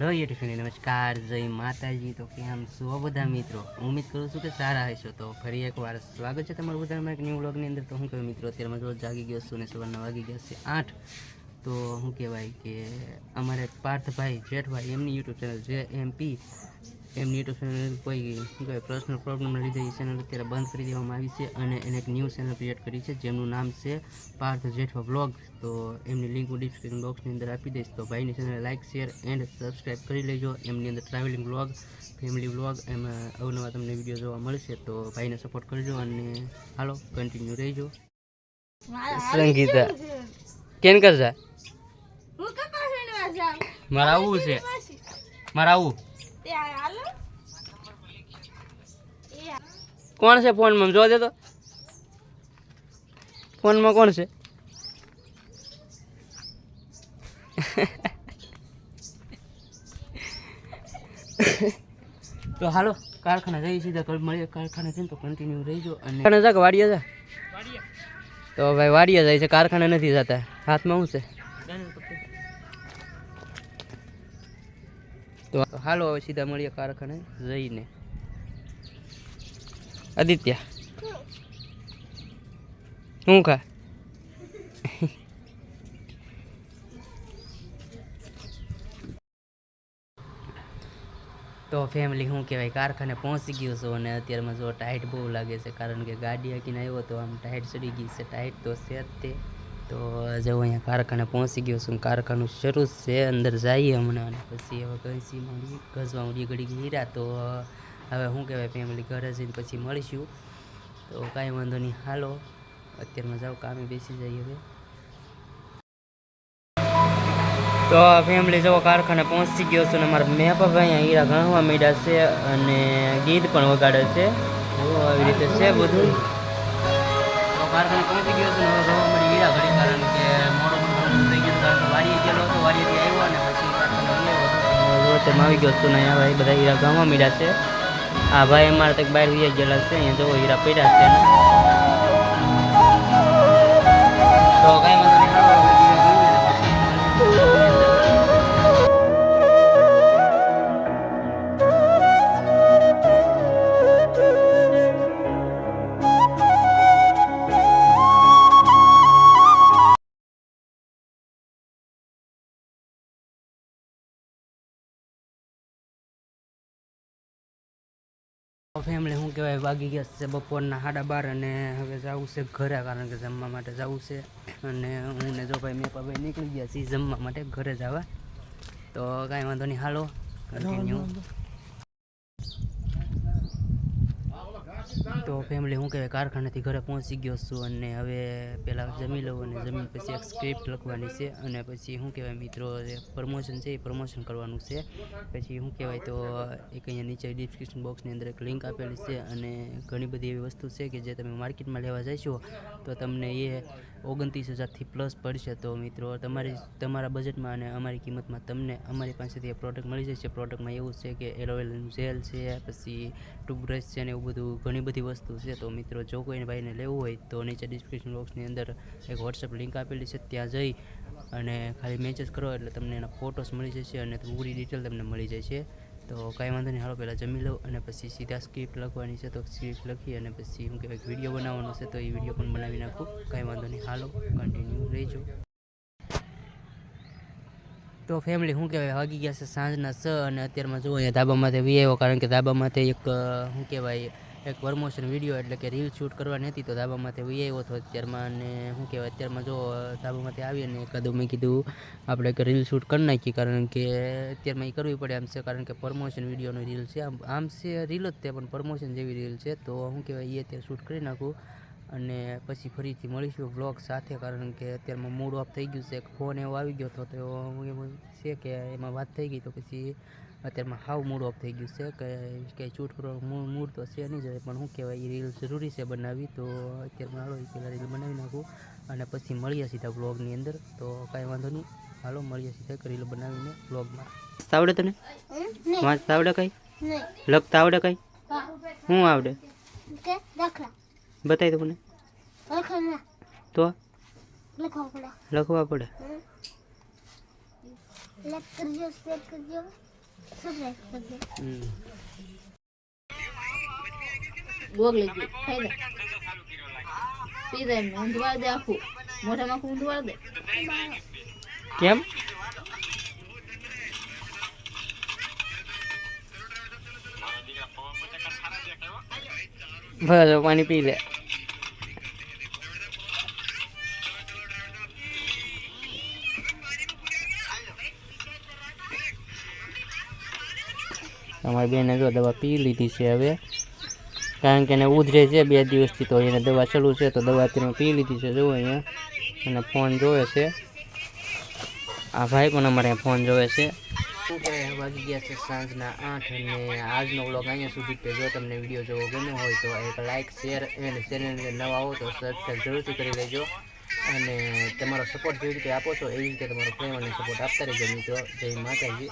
Hello YouTube નમસ્કાર, જય માતાજી. તો કેમ છો બધા મિત્રો? ઉમેદ કરું છું કે સારા હશો. તો ફરી એકવાર સ્વાગત છે તમારું બધામાં એક ન્યૂ બ્લોગની અંદર. તો હું કહ્યું મિત્રો? અત્યારે રોજ જાગી ગયો છું ને સવારના વાગી ગયા છે આઠ. તો શું કહેવાય કે અમારે પાર્થભાઈ જેઠભાઈ એમની યુટ્યુબ ચેનલ જે એમપી એમની યુટ્યુબ ચેનલ કોઈ કોઈ પર્સનલ પ્રોબ્લેમના લીધે એ ચેનલ અત્યારે બંધ કરી દેવામાં આવી છે અને એને એક ન્યૂ ચેનલ ક્રિએટ કરી છે જેમનું નામ છે પાર્થ જેઠવા વ્લોગ તો એમની લિંક હું ડિસ્ક્રિપ્શન બોક્સની અંદર આપી દઈશ. તો ભાઈની channel like share and subscribe કરી લેજો. એમની અંદર ટ્રાવેલિંગ વ્લોગ ફેમિલી વ્લોગ એમાં અવનવા તમને વીડિયો જોવા મળશે. તો ભાઈને સપોર્ટ કરજો અને હાલો કન્ટિન્યુ રહેજો. સંગીતા કેમ જાઉં. મારે આવવું છે. મારે આવવું. કોણ છે ફોનમાં? જોવા દે તો. ફોનમાં કોણ છે? તો હાલો કારખાના જઈ સીધા કર મળીએ. કારખાને ને તો કન્ટિન્યુ રહીજો અને કારખાને જા કે વાડીએ જા? તો ભાઈ વાડિયા જાય છે કારખાને નથી જતા. હાથમાં શું છે? હાલો હવે સીધા મળીએ કારખાને જઈને. આદિત્ય, શું ખા? તો ફેમિલી શું કહેવાય? કારખાને પહોંચી ગયો છું અને અત્યારમાં જો ટાઈટ બહુ લાગે છે, કારણ કે ગાડી હાકીને આવ્યો તો આમ ટાઈટ ચડી ગઈ છે. ટાઈટ તો છે જ તે. તો જો અહીંયા કારખાને પહોંચી ગયો છું કારખાનું શરૂ છે, અંદર જઈએ હમણાં અને પછી હવે ઘસીમાં ગજવા ઉડી ઘડી ગીરા તો હવે શું કહેવાય ફેમિલી ઘરે જઈને પછી મળીશું. તો કાંઈ વાંધો નહીં, હાલો, અત્યારમાં જાઓ, કામે બેસી જઈએ હવે. તો ફેમિલી જો કારખાને પહોંચી ગયો છું ને મારા મેં ભાઈ અહીંયા હીરા ગણવા માંડ્યા છે અને ગીત પણ વગાડે છે. આવી રીતે છે બધું. કારખાને પહોંચી ગયો છું હવે આવી ગયો છું અહીંયા ભાઈ બધા હીરા ગામમાં મળ્યા છે. આ ભાઈ અમારે તક બહાર વી ગયેલા છે, અહીંયા જો હીરા પડ્યા છે. તો કાંઈ ફેમિલી શું કહેવાય, વાગી ગયા છે બપોરના સાડા બાર અને હવે જવું છે ઘરે કારણ કે જમવા માટે જવું છે. અને હું ને જો ભાઈ મેં ભાઈ નીકળી ગયા છીએ જમવા માટે ઘરે જવા તો કાંઈ વાંધો નહીં, હાલો કન્ટિન્યુ તો ફેમિલી હું કહેવાય કારખાનેથી ઘરે પહોંચી ગયો છું અને હવે પહેલાં જમી લઉં અને જમીન પછી એક સ્ક્રિપ્ટ લખવાની છે અને પછી શું કહેવાય મિત્રો પ્રમોશન છે એ પ્રમોશન કરવાનું છે. પછી શું કહેવાય તો એક અહીંયા નીચે ડિસ્ક્રિપ્શન બોક્સની અંદર એક લિંક આપેલી છે અને ઘણી બધી એવી વસ્તુ છે કે જે તમે માર્કેટમાં લેવા જશો તો તમને એ ઓગણત્રીસ હજારથી પ્લસ પડશે. તો મિત્રો, તમારી, તમારા બજેટમાં અને અમારી કિંમતમાં તમને અમારી પાસેથી એ પ્રોડક્ટ મળી જશે. પ્રોડક્ટમાં એવું છે કે એલોવેલનું જેલ છે, પછી ટૂથબ્રશ છે ને એવું બધું ઘણી બધી વસ્તુ છે, તો મિત્રો જો કોઈ ભાઈને લેવું હોય તો નીચે ડિસ્ક્રિપ્શન બોક્સની અંદર એક વોટ્સઅપ લિંક આપેલી છે, ત્યાં જઈ અને ખાલી મેચેસ કરો એટલે તમને એના ફોટોસ મળી જશે અને પૂરી ડિટેલ તમને મળી જશે. તો કાંઈ વાંધો નહીં, હાલો પહેલાં જમી લઉં અને પછી સીધા સ્ક્રિપ્ટ લખવાની છે, તો સ્ક્રિપ્ટ લખી અને પછી શું કહેવાય વીડિયો બનાવવાનો છે, તો એ વીડિયો પણ બનાવી નાખું. કાંઈ વાંધો નહીં, હાલો કન્ટિન્યુ રહેજો. તો ફેમિલી શું કહેવાય, વાગી ગયા છે સાંજના છ અને અત્યારમાં જુઓ અહીંયા ધાબામાંથી વી આવ્યો, કારણ કે ધાબામાંથી એક શું કહેવાય એક પ્રમોશન વીડિયો એટલે કે રીલ શૂટ કરવાની હતી તો ધાબામાંથી વી આવ્યો હતો અત્યારમાં અને શું કહેવાય, અત્યારમાં જો ધાબામાંથી આવી અને એકાદું મેં કીધું, આપણે કે રીલ શૂટ કરી નાખી કારણ કે અત્યારમાં એ કરવી પડે એમ છે, કારણ કે પ્રમોશન વિડીયોની રીલ છે. આમ આમ છે રીલ જ તે, પણ પ્રમોશન જેવી રીલ છે. તો શું કહેવાય એ અત્યારે શૂટ કરી નાખું અને પછી ફરીથી મળીશું વ્લોગ સાથે, કારણ કે અત્યારમાં મૂડ ઓફ થઈ ગયું છે. એક ફોન એવો આવી ગયો હતો, તો હું છે કે એમાં વાત થઈ ગઈ તો પછી અત્યારમાં હાવ મૂડ ઓફ થઈ ગયું છે. કે કંઈ શૂટ કરવાનું મૂડ તો છે નહીં જાય પણ શું કહેવાય એ રીલ જરૂરી છે બનાવવી. તો અત્યારમાં હાલો એ પહેલાં રીલ બનાવી નાખું અને પછી મળીએ સીધા વ્લોગની અંદર. તો કાંઈ વાંધો નહીં. હાલો મળીએ સીધા રીલ બનાવીને વ્લોગમાં આવડે તને? વાંચતા આવડે કઈ? લખતા આવડે કઈ? શું આવડે? બતાવી દઉં મને. તો? લખવા પડે. લખવા પડે. લઈ ખાઈ પી દે ઊંધવા દે આખું. મોઢામાં ઊંધવા દે. કેમ? બસ પાણી પી લે. અમારી બેને જો દવા પી લીધી છે હવે. કારણ કે એને ઉધરે છે બે દિવસથી તો એને દવા ચાલુ છે, તો દવા અત્યારે પી લીધી છે, જુઓ અહીંયા. અને ફોન જોવે છે. આ ભાઈ પણ અમારે ફોન જોવે છે. વાગી ગયા છે સાંજના આઠ અને આજનો બ્લોગ અહીંયા સુધી કે જો તમને વીડિયો જોવો ગમ્યો હોય તો એક લાઇક શેર અને ચેનલને નવા આવો તો સબસ્ક્રાઈબ જરૂરથી કરી લેજો. અને તમારો સપોર્ટ જેવી રીતે આપો છો, એવી રીતે તમારો પ્રેમ અને સપોર્ટ આપતા રહેજો મિત્રો. જય માતાજી.